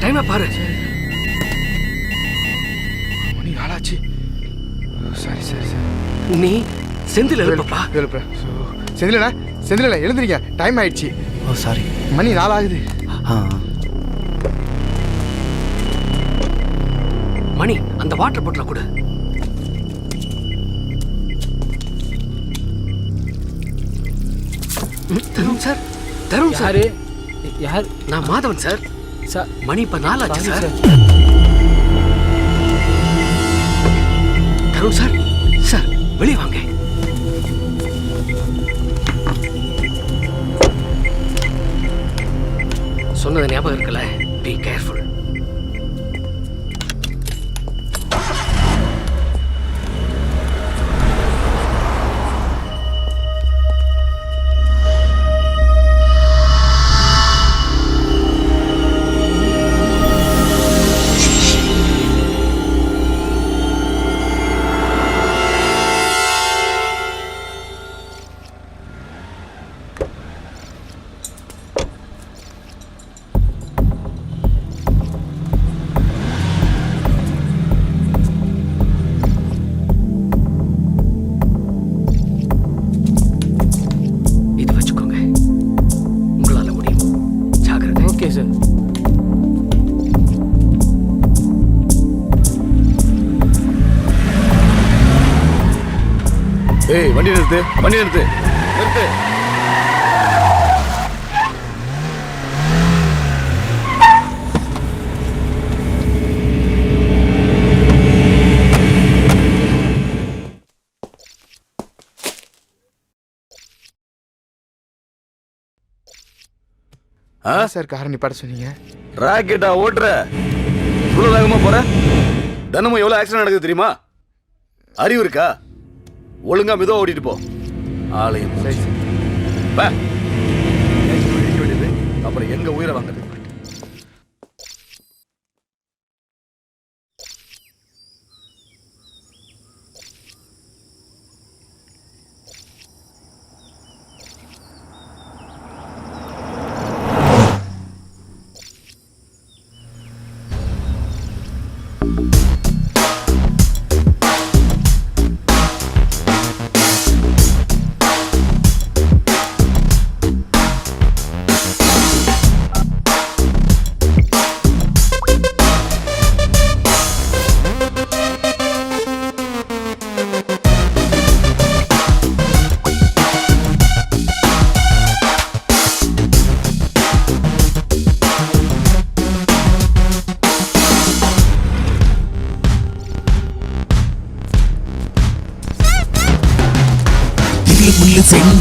டைமை பாரு. மணி நாளாச்சு சரி சரி சரி நீ செந்தில் எழுப்பப்பா எழுப்புற செந்திலண்ணா செந்திலண்ணா எழுந்துறீங்க டைம் ஆயிடுச்சு. ஓ சாரி மணி நாலாகுது. ஆ. மணி அந்த வாட்டர் பாட்டில கொடு. ம், தருண் சார் தருண் சார் யாரு? நான் மாதவன் சார். சார் மணி இப்ப நாலாச்சு சார். தருண் சார். சார் வெளியே வாங்க. சொன்னது ஞாபகம் இருக்குல்ல? பி கேர்ஃபுல் ஏய் வண்டி நிறுத்து வண்டி நிறுத்து. நிறுத்து. ஆ? சார் காரை நிப்பாட்ட சொன்னீங்க? ராக்கெட்டா ஓட்டுற. இவ்வளவு வேகமா போற? தினமும் எவ்வளவு ஆக்சிடென்ட் நடக்குது தெரியுமா? அறிவு இருக்கா? ஒழுங்கா மெதுவா ஓட்டிட்டு போ. ஆலயம்? அப்புறம் எங்க உயிரை வாங்குறது?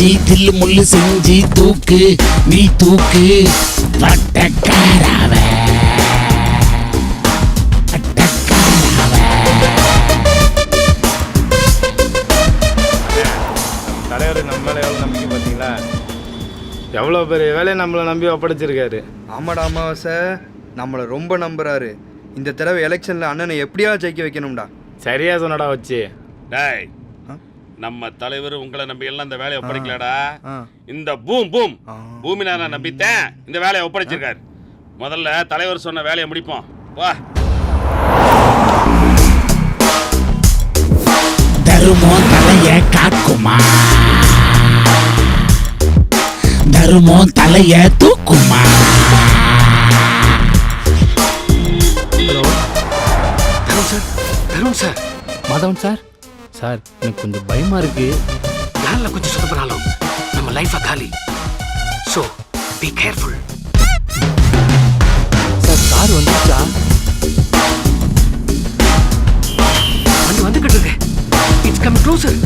செஞ்சு தில்லு முள்ளு செஞ்சு தூக்கு நீ தூக்கு. பட்டக்காராவ தலைவர் நம்ம மேலே எவ்வளோ நம்பிக்கை பார்த்தீங்களா? எவ்வளோ பெரிய வேலையை நம்மளை நம்பி ஒப்படைச்சிருக்காரு. ஆமாடா அமாவாசை. நம்மளை ரொம்ப நம்புறாரு. இந்த தடவை எலெக்ஷனில் அண்ணனை எப்படியா ஜெயிக்க வைக்கணும்டா. சரியா சொன்னடா வச்சு. டேய்? நம்ம தலைவர் உங்களை நம்பி எல்லாம் இந்த வேலையை ஒப்படைக்கலடா. இந்த பூம் பூம். பூமி நான் நம்பித்தேன். இந்த வேலையை ஒப்படைச்சிருக்காரு. முதல்ல தலைவர் சொன்ன வேலையை முடிப்போம். வா. தருமோ தலைய காக்குமா? தருமோ தலைய தூக்குமா? Hello. Tarun sir. Tarun sir. Madhavan sir. Sir எனக்கு கொஞ்சம் பயமா இருக்கு. பிளான்ல கொஞ்சம் சொதப்பினாலும் நம்ம லைஃபை காலி. So be careful sir car வந்துச்சா வண்டி வந்துகிட்டு இருக்கு. இட்ஸ் கம் க்ளோசர்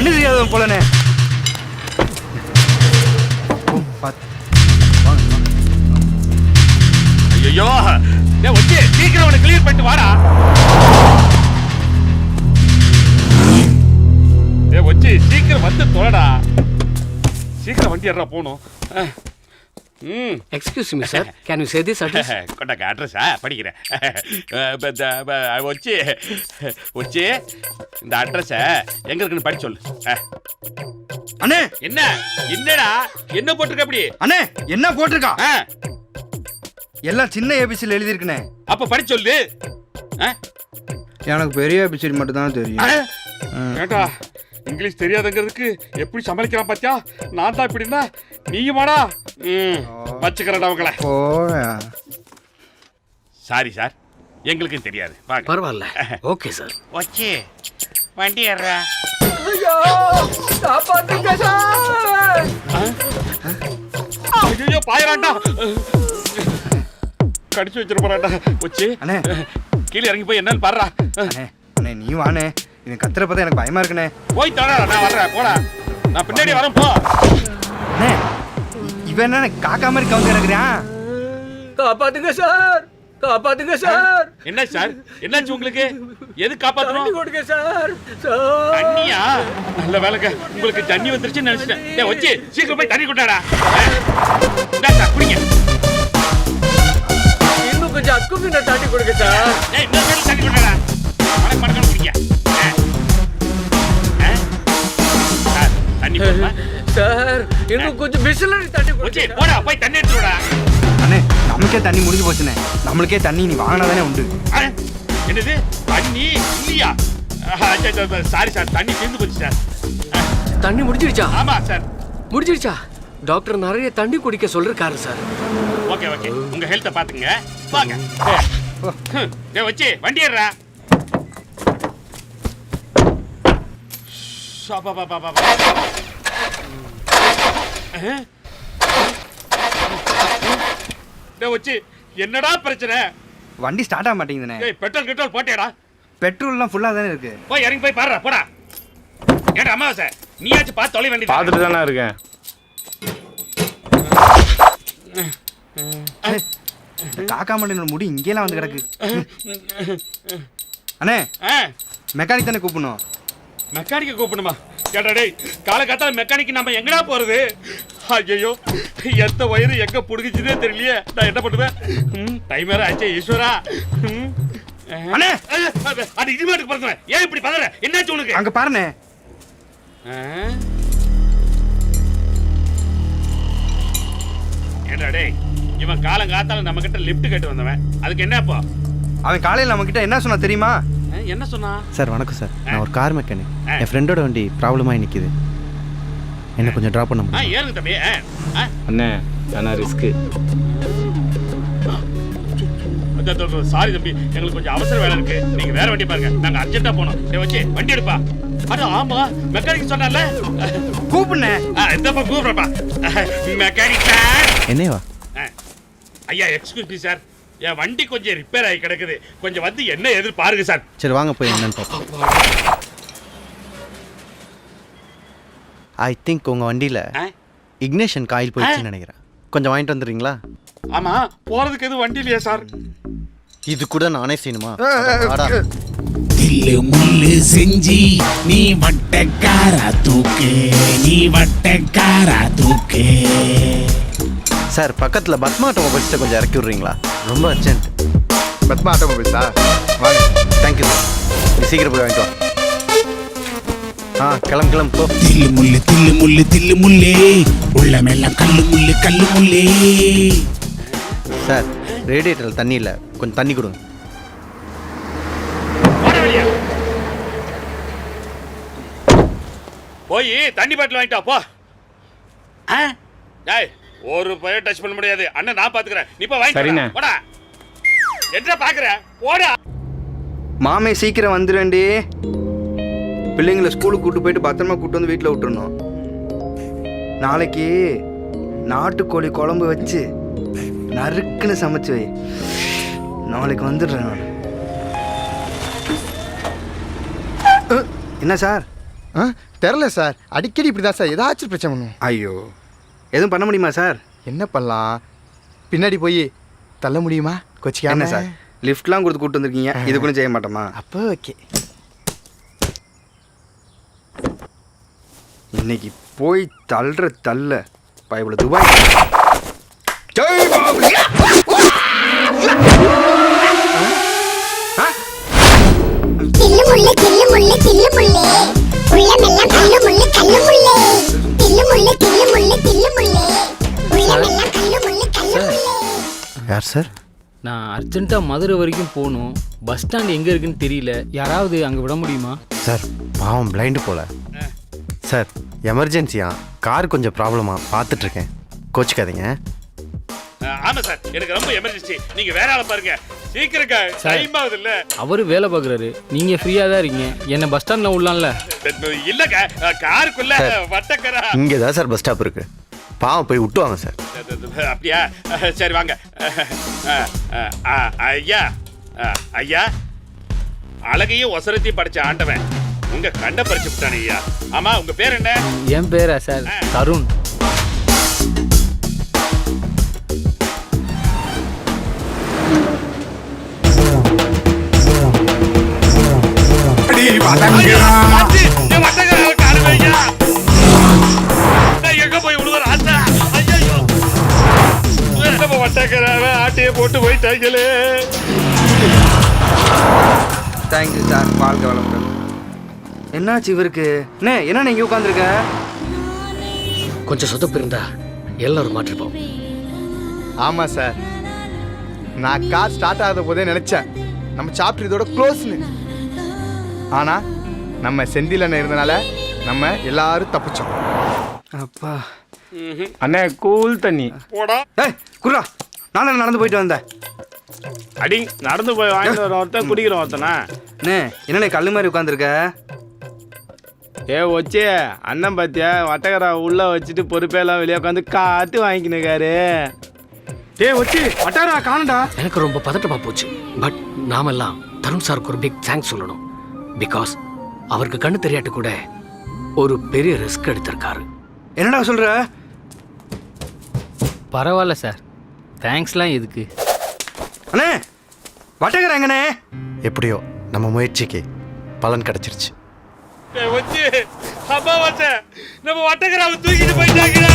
கண்ணு தெரியாதவன் போலனே. ஐயோ ஏ ஒட்டி சீக்கிரம் அவனை கிளியர் பண்ணிட்டு வாடா. டேய் ஒச்சி சீக்கிரம் வந்து தொலைடா. சீக்கிரம் வண்டி ஏறா போகணும் ஆ. Excuse me sir can you say this address கொண்டாக்க அட்ரஸா படிக்கிறேன். வச்சு வச்சு இந்த அட்ரஸை எங்க இருக்குன்னு படிச்சு சொல்லு. அண்ணே! என்ன? என்னடா? என்ன போட்டிருக்க அப்படி? அண்ணே என்ன போட்டிருக்கா? எல்லாம் சின்ன ஏபிசியில் எழுதியிருக்குண்ணே. அப்ப படிச்சு சொல்லு. எனக்கு பெரிய ஏபிசிடி மட்டும் தான் தெரியும். அஹ். இங்கிலீஷ் தெரியாதுங்கிறதுக்கு எப்படி சமாளிக்கிறான் பாத்தியா? நான் தான் இப்படின்னா நீயுமாடா ம் வச்சுக்கிறேன்டா அவங்கள சாரி சார் எங்களுக்கும் தெரியாது. வாங்க. பரவாயில்ல. Okay sir. வச்சு வண்டி ஏறா ஐயோ பாயறான்டா. கடிச்சு வச்சிட போறான்டா வச்சு அண்ணே. கீழே இறங்கி போய் என்னன்னு பாடுறா அண்ணே அண்ணே நீ வாண்ணே. இவன் கத்துற பார்த்தா எனக்கு பயமா இருக்குண்ணே. போய் தர நான் வர்றேன் போடா. நான் பின்னாடி வரேன் போ. அண்ணே இவன் என்ன காக்கா மாதிரி கவுந்து கிடக்குறான் காப்பாத்துங்க சார். காப்பாத்துங்க சார். என்ன சார்? என்னாச்சு உங்களுக்கு? எது காப்பாத்தணும்? கொடுங்க சார். தண்ணியா? நல்ல வேலைங்க. உங்களுக்கு தண்ணி வந்துருச்சுன்னு நினைச்சிட்டேன். டேய் வச்சு சீக்கிரம் போய் தண்ணி கொண்டாடா இந்தா சார் குடிங்க. இன்னும் கொஞ்சம் அக்கு பின்ன தாண்டி கொடுங்க சார். ஏய் இன்னொரு வேளை தண்ணி கொண்டாடா மடக்கு மடக்கு குடிங்க. இன்னும் கொஞ்சம் பிசிலரி தாண்டி வச்சு போடா போய் தண்ணி எடுத்துடா அண்ணே நமக்கே தண்ணி முடிஞ்சு போச்சுண்ணே. நம்மளுக்கே தண்ணி நீ வாங்கினாதானே உண்டு. என்னது? தண்ணி இல்லையா? சாரி சார் தண்ணி தீர்ந்து போச்சு சார் தண்ணி முடிஞ்சிருச்சா ஆமா சார் முடிஞ்சிருச்சா டாக்டர் நிறைய தண்ணி குடிக்க சொல்லிருக்காரு சார் ஓகே ஓகே. உங்க ஹெல்த்தை பாத்துங்க வாங்க. டேய் வச்சு வண்டி ஏறா வச்சு என்னடா பிரச்சனை? வண்டி ஸ்டார்ட் ஆக மாட்டேங்குதுண்ணே. ஏய் பெட்ரோல் கிட்ரோல் போட்டேடா பெட்ரோல்லாம் ஃபுல்லாக தானே இருக்கு. போய் இறங்கி போய் பாடுறா போடா. ஏடா அம்மாவாசை நீயாச்சும் பார்த்து தொலை வண்டி பார்த்துட்டு தானே இருக்கேன். இந்த காக்கா மண்டனோட முடி இங்கேலாம் வந்து கிடக்கு. அண்ணே ஆ மெக்கானிக் தானே கூப்பிடணும். மெக்கானிக்கை கூப்பிடுமா கேட்டா டேய் காலகாத்தால மெக்கானிக் நம்ம எங்கடா போறது? ஐயோ எந்த வயிறு எங்க புடுங்கிச்சுதே தெரியலையே. நான் என்ன பண்ணுவேன்? ம், டைம் வேற ஆச்சே ஈஸ்வரா. ம். அண்ணே! அது அது இனிமேட்டுக்கு பிறந்தவன் ஏன் இப்படி பதற? என்னாச்சு உனக்கு? அங்கே? ஏண்டா டேய் இவன் காலங்காத்தால நம்ம கிட்ட லிஃப்ட் கேட்டு வந்தவன். அதுக்கு என்ன இப்போ அவன் காலையில் நம்மக்கிட்ட என்ன சொன்னா தெரியுமா? என்ன சொன்னா? சார் வணக்கம் சார். நான் ஒரு கார் மெக்கானிக். என் ஃப்ரெண்டோட வண்டி ப்ராப்ளமாகி நிற்கிது என்ன கொஞ்சம் ட்ராப் பண்ண முடியும்? ஏறுங்க தம்பி. அண்ணே ஆனால் ரிஸ்க்கு சாரி தம்பி எங்களுக்கு கொஞ்சம் அவசர வேலை இருக்கு. நீங்க வேற வண்டி பாருங்க. நாங்க அர்ஜென்ட்டா போனோம் டேய் வச்சு வண்டி எடுப்பா. அட ஆமா. மெக்கானிக் சொன்னால கூப்பிடுண்ணே இந்தப்பா கூப்பிடுறப்பா. Mechanic sir. என்னேவா ஆ. ஐயா எக்ஸ்கியூஸ் மீ சார் என் வண்டி கொஞ்சம் ரிப்பேர் ஆகி கிடக்குது. கொஞ்சம் வந்து என்ன எதிர் பாருங்க சார். சரி வாங்க போய் என்னன்னு பார்ப்போம். ஐ திங்க் உங்கள் வண்டியில்? இக்னேஷன் காயில் போயிடுச்சுன்னு நினைக்கிறேன். கொஞ்சம் வாங்கிட்டு வந்துடுறீங்களா? ஆமா போறதுக்கு எதுவும் வண்டி இல்லையா சார்? இது கூட நானே செய்யணுமா. தில்லு முள்ளு செஞ்சி நீ வட்டக்காரா தூக்கு நீ வட்டக்காரா தூக்கு. சார் பக்கத்தில் பத்மா ஆட்டோமொபைல்ஸ்ட்டை கொஞ்சம் இறக்கி விட்றீங்களா? ரொம்ப அர்ஜென்ட் பத்மா ஆட்டோமொபைல்ஸா? வாங்க. தேங்க்யூ சார் நீ சீக்கிரம் போய் வாங்கிட்டு வா. ஆ கிளம்பு கிளம்பு போ. தில்லு முள்ளு தில்லு முள்ளு தில்லு முள்ளே. உள்ளமெல்லாம் கல்லு முள்ளு கல்லு முள்ளே. சார் ரேடியேட்டரில் தண்ணி இல்லை. கொஞ்சம் தண்ணி கொடுங்க. போய் தண்ணி பாட்டில் வாங்கிட்டா போ. ஆ? டேய் ஒரு பையன் டச் பண்ண முடியாது. அண்ணன் நான் பாத்துக்கிறேன். நீ போய். வாங்கிட்டு போடா என்ன பாக்குற? போடா. மாமே சீக்கிரம் வந்துடுவேண்டி பிள்ளைங்களை ஸ்கூலுக்கு கூட்டு போயிட்டு பத்திரமா கூட்டு வந்து வீட்டில் விட்டுறணும். நாளைக்கு நாட்டுக்கோழி குழம்பு வச்சு நறுக்குன்னு சமைச்சு வை. நாளைக்கு வந்துடுறேன் நான். என்ன சார்? ஆ தெரில சார். அடிக்கடி இப்படி தான் சார். ஏதாச்சும் பிரச்சனை பண்ணுவோம். ஐயோ. எதுவும் பண்ண முடியுமா சார்? என்ன பண்ணலாம்? பின்னாடி போய் தள்ள முடியுமா? கொச்சிக்காம? என்ன சார்? லிஃப்ட்லாம் கொடுத்து கூட்டு வந்திருக்கீங்க. இது கூட செய்ய மாட்டோமா? அப்போ ஓகே. இன்னைக்கு போய் தள்ளுற தள்ள. பயபுல துபாய். ஜெய் யார் சார்? நான் அர்ஜென்ட்டாக மதுரை வரைக்கும் போகணும். பஸ் ஸ்டாண்ட் எங்கே இருக்குன்னு தெரியல. யாராவது அங்கே விட முடியுமா? சார் பாவம் பிளைண்டு போல. சார் எமர்ஜென்சியா கார் கொஞ்சம் ப்ராப்ளமா பார்த்துட்ருக்கேன். கோச்சிக்காதீங்க. அஹ், ஆமா சார். எனக்கு ரொம்ப எமர்ஜென்சி நீங்க வேற ஆளை பாருங்க. சீக்கிரம் டைம் ஆகுது இல்ல அவர் வேலை பார்க்குறாரு. நீங்கள் ஃப்ரீயாக தான் இருக்கீங்க. என்னை பஸ் ஸ்டாண்டில் விடலாம்ல இல்லங்க காருக்குள்ள வட்டக்கரா. இங்கே தான் சார் பஸ் ஸ்டாப் இருக்கு. பாவம் போய் விட்டு வாங்க சார். அப்படியா? சரி வாங்க. ஐயா. ஐயா. அழகையும் ஒசரத்தையும் படிச்ச ஆண்டவன். உங்க கண்ட பறிச்சு விட்டானே ஐயா. ஆமா உங்க பேர் என்ன? என் பேரா சார்? தருண். ஆச்சி, நம்ம வட்டக்கராவை ஆட்டையை போட்டு போயிட்டாங்களே. தேங்க்யூ சார் வாழ்க்கை வளமுடன். என்னாச்சு இவருக்கு? அண்ணே என்ன இங்கே உட்காந்துருக்க கொஞ்சம் சொதப்பு இருந்தா எல்லாரும் மாற்றிருப்போம். ஆமாம் சார் நான் கார் ஸ்டார்ட் ஆகாத போதே நினச்சேன். நம்ம சாப்டர் இதோட க்ளோஸ்னு ஆனால் நம்ம செந்தில் இருந்தனால நம்ம எல்லாரும் தப்பிச்சோம். அப்பா. அண்ணே கூல் தண்ணி. போடா. ஏய் குர்ரா. நான் நடந்து போயிட்டு வந்தேன். அடி நடந்து போய் வாங்கிட்டு வர ஒருத்தன் குடிக்கிற ஒருத்தனா. அண்ணே என்னண்ணே கல்லு மாதிரி உட்காந்துருக்க ஏ வச்சே அண்ணன் பார்த்தியா வட்டக்கரா உள்ள வச்சுட்டு பொறுப்பெல்லாம் வெளியே உட்காந்து காத்து வாங்கிக்கினுக்காரு. டேய் வச்சு வட்டாரா காணுடா எனக்கு ரொம்ப பதட்டமா போச்சு. பட் நாமெல்லாம் தருண் சாருக்கு ஒரு பிக் தேங்க்ஸ் சொல்லணும். பிகாஸ் அவருக்கு கண்ணு தெரியாட்டு கூட ஒரு பெரிய ரிஸ்க் எடுத்திருக்காரு. என்னடா சொல்ற? பரவாயில்ல சார். தேங்க்ஸ்லாம் எதுக்கு? அண்ணே வட்டக்கரை எங்கண்ணே எப்படியோ நம்ம முயற்சிக்கு பலன் கிடைச்சிருச்சு. நம்ம வட்டக்கராவை தூக்கிட்டு போயிட்டாங்கடா